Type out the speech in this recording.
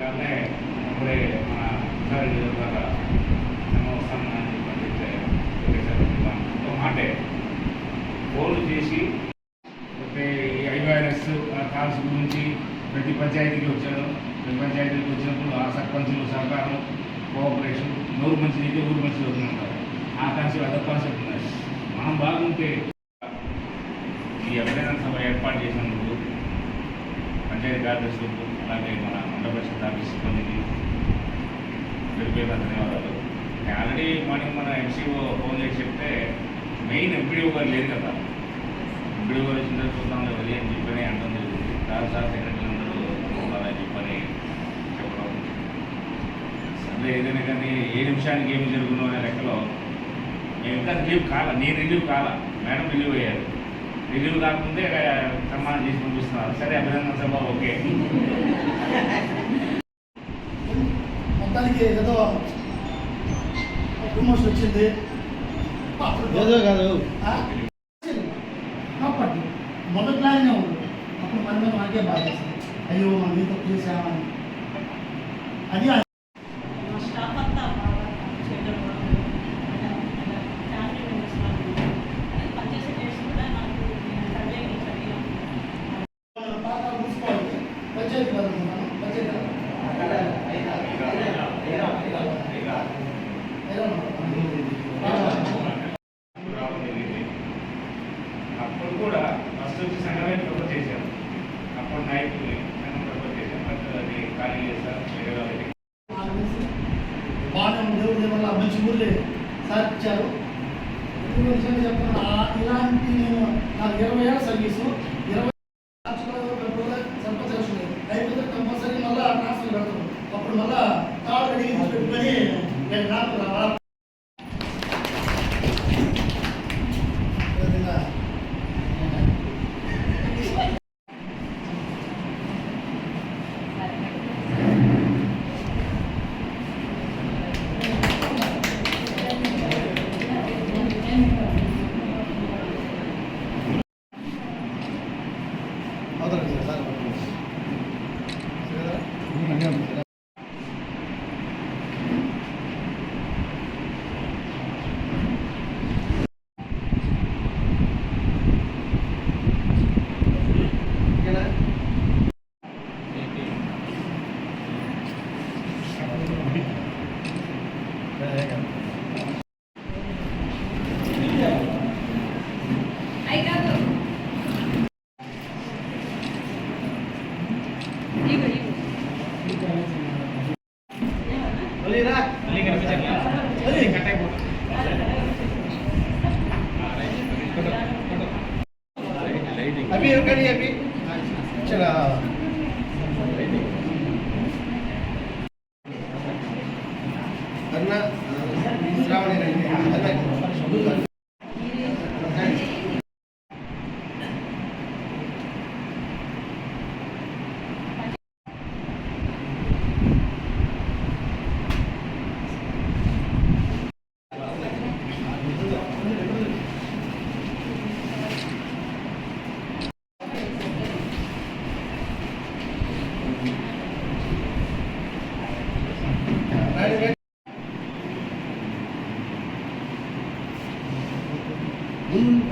కాదే అప్పుడే మన సార్ ద్వారా మేము వస్తాను అని మాటే. ఫోన్లు చేసి అంటే ఐవైరస్ కాల్స్ గురించి ప్రతి పంచాయతీకి వచ్చాను. ప్రతి పంచాయతీకి వచ్చినప్పుడు ఆ సర్పంచులు సహకారం కోఆపరేషన్ నూరు మంచి అయితే ఊరు మంచి అవుతుందంటారు ఆ కాన్సెప్ట్ అదొక కాన్సెప్ట్ ఉన్నాయి మనం బాగుంటే ఈ అభినందన సభ ఏర్పాటు చేసినందుకు పంచాయతీ కార్యదర్శులకు అలాగే మన మండల ఆఫీస్ సిబ్బందికి పేరు పేరు ధన్యవాదాలు. ఆల్రెడీ మార్నింగ్ మన ఎంసీఓ ఫోన్ చేసి చెప్తే మెయిన్ ఎంపీడీఓ గారు లేదు కదా. ఎంపీడీఓ గారు వచ్చిన తర్వాత చూద్దాం లేదు అని చెప్పని అంటుంది జరిగింది. సార్ సార్ సెక్రటరీ అందరూ ఉండాలని చెప్పని చెప్పడం సరే ఏదైనా కానీ ఏ నిమిషానికి ఏమి జరుగును అనే లెక్కలో నేను ఇంకా రిలీవ్ కాల నేను రిలీవ్ కాల. మేడం రిలీవ్ అయ్యారు. రిలీవ్ కాకముందే సన్మానం చేసి పంపిస్తున్నారు సరే అభినందన సభ ఓకే. మొత్తానికి ఏదో ప్రమోషన్ వచ్చింది. ఏదో కాదు. ఆ? కాపాడు. మొదట్లానే ఉంది. అప్పుడు మన మీద మనకే బాధ వేస్తుంది. అయ్యో మనం ఇంత చేసామని అది ఆ- మా స్టాఫ్ అంతా బాగా చేయడం వల్ల ఫ్యామిలీ మెంబర్స్ వాళ్ళు పనిచేసే డేట్స్ కూడా నాకు సండే నుంచి మన పాత మున్సిపాలిటీ పంచాయతీ కదా మనం పంచాయతీ కదా? ఏదో రావడం జరిగింది అప్పుడు కూడా ఫస్ట్ వచ్చి సంఘమే ప్రపోజ్ చేశాను అప్పుడు నైట్ సంఘం ప్రపోజ్ చేశాను బట్ అది ఖాళీ చేశాను వేరే దేవుడి వల్ల మంచి ఊళ్ళే సాధించారు ఇప్పుడు ఇలాంటి నేను నాకు ఇరవై ఏళ్ళ service. 好的，先生。好的。sebenarnya. Tapi yang kali ya, Bi? Cerah. i like Hum,